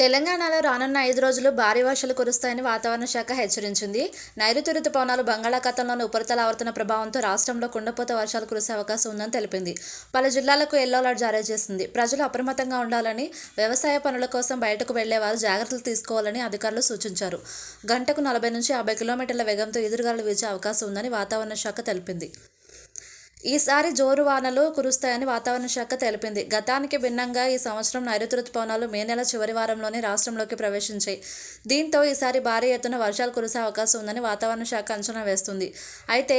తెలంగాణలో రానున్న ఐదు రోజులు భారీ వర్షాలు కురుస్తాయని వాతావరణ శాఖ హెచ్చరించింది. నైరుతి రుతుపవనాలు బంగాళాఖాతంలోని ఉపరితల ఆవర్తన ప్రభావంతో రాష్ట్రంలో కుండపోత వర్షాలు కురిసే అవకాశం ఉందని తెలిపింది. పలు జిల్లాలకు ఎల్లో అలర్ట్ జారీ చేసింది. ప్రజలు అప్రమత్తంగా ఉండాలని వ్యవసాయ పనుల కోసం బయటకు వెళ్ళేవారు జాగ్రత్తలు తీసుకోవాలని అధికారులు సూచించారు. గంటకు నలభై నుంచి యాభై కిలోమీటర్ల వేగంతో ఎదురుగాలు వీచే అవకాశం ఉందని వాతావరణ శాఖ తెలిపింది. ఈసారి జోరు వానలు కురుస్తాయని వాతావరణ శాఖ తెలిపింది. గతానికి భిన్నంగా ఈ సంవత్సరం నైరుతి రుతుపవనాలు మే నెల చివరి వారంలోనే రాష్ట్రంలోకి ప్రవేశించాయి. దీంతో ఈసారి భారీ ఎత్తున వర్షాలు కురిసే అవకాశం ఉందని వాతావరణ శాఖ అంచనా వేస్తుంది. అయితే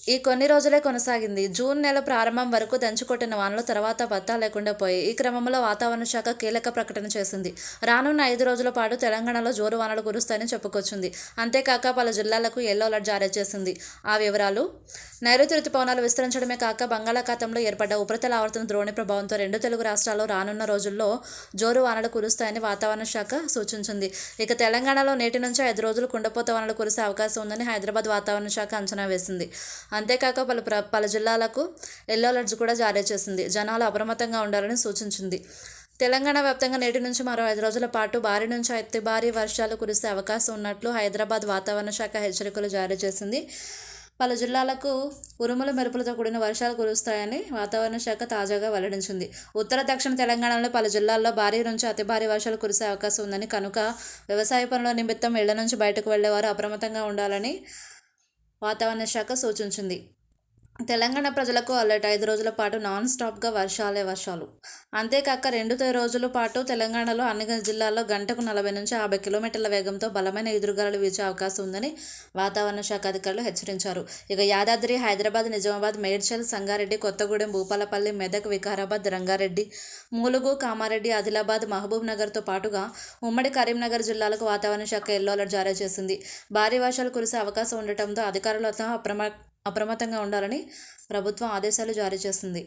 ఈ కొన్ని రోజులే కొనసాగింది. జూన్ నెల ప్రారంభం వరకు దంచుకొట్టిన వానలు తర్వాత పత్తా లేకుండా పోయాయి. ఈ క్రమంలో వాతావరణ శాఖ కీలక ప్రకటన చేసింది. రానున్న ఐదు రోజుల పాటు తెలంగాణలో జోరు వానలు కురుస్తాయని చెప్పుకొచ్చింది. అంతేకాక పలు జిల్లాలకు ఎల్లో అలర్ట్ జారీ చేసింది. ఆ వివరాలు నైరుతి రుతుపవనాలు విస్తరించడమే కాక బంగాళాఖాతంలో ఏర్పడ్డ ఉపరితల ఆవర్తన ద్రోణి ప్రభావంతో రెండు తెలుగు రాష్ట్రాల్లో రానున్న రోజుల్లో జోరు వానలు కురుస్తాయని వాతావరణ శాఖ సూచించింది. ఇక తెలంగాణలో నేటి నుంచి ఐదు రోజులు కుండపోత వానలు కురిసే అవకాశం ఉందని హైదరాబాద్ వాతావరణ శాఖ అంచనా వేసింది. అంతేకాక పలు ప్ర పలు జిల్లాలకు ఎల్లో అలర్ట్స్ కూడా జారీ చేసింది. జనాలు అప్రమత్తంగా ఉండాలని సూచించింది. తెలంగాణ వ్యాప్తంగా నేటి నుంచి మరో ఐదు రోజుల పాటు భారీ నుంచి అతి భారీ వర్షాలు కురిసే అవకాశం ఉన్నట్లు హైదరాబాద్ వాతావరణ శాఖ హెచ్చరికలు జారీ చేసింది. పలు జిల్లాలకు ఉరుముల మెరుపులతో కూడిన వర్షాలు కురుస్తాయని వాతావరణ శాఖ తాజాగా వెల్లడించింది. ఉత్తర దక్షిణ తెలంగాణలో పలు జిల్లాల్లో భారీ నుంచి అతి భారీ వర్షాలు కురిసే అవకాశం ఉందని కనుక వ్యవసాయ పనుల నిమిత్తం ఇళ్ళ నుంచి బయటకు వెళ్ళేవారు అప్రమత్తంగా ఉండాలని వాతావరణ శాఖ సూచించింది. తెలంగాణ ప్రజలకు అలర్ట్. ఐదు రోజుల పాటు నాన్ స్టాప్గా వర్షాలే వర్షాలు. అంతేకాక రెండు రోజుల పాటు తెలంగాణలో అన్ని జిల్లాల్లో గంటకు నలభై నుంచి యాభై కిలోమీటర్ల వేగంతో బలమైన ఎదురుగాలు వీచే అవకాశం ఉందని వాతావరణ శాఖ అధికారులు హెచ్చరించారు. ఇక యాదాద్రి హైదరాబాద్ నిజామాబాద్ మేడ్చల్ సంగారెడ్డి కొత్తగూడెం భూపాలపల్లి మెదక్ వికారాబాద్ రంగారెడ్డి ములుగు కామారెడ్డి ఆదిలాబాద్ మహబూబ్ నగర్తో పాటుగా ఉమ్మడి కరీంనగర్ జిల్లాలకు వాతావరణ శాఖ ఎల్లో అలర్ట్ జారీ చేసింది. భారీ వర్షాలు కురిసే అవకాశం ఉండటంతో అధికారులతో అప్రమ అప్రమత్తంగా ఉండాలని ప్రభుత్వం ఆదేశాలు జారీ చేసింది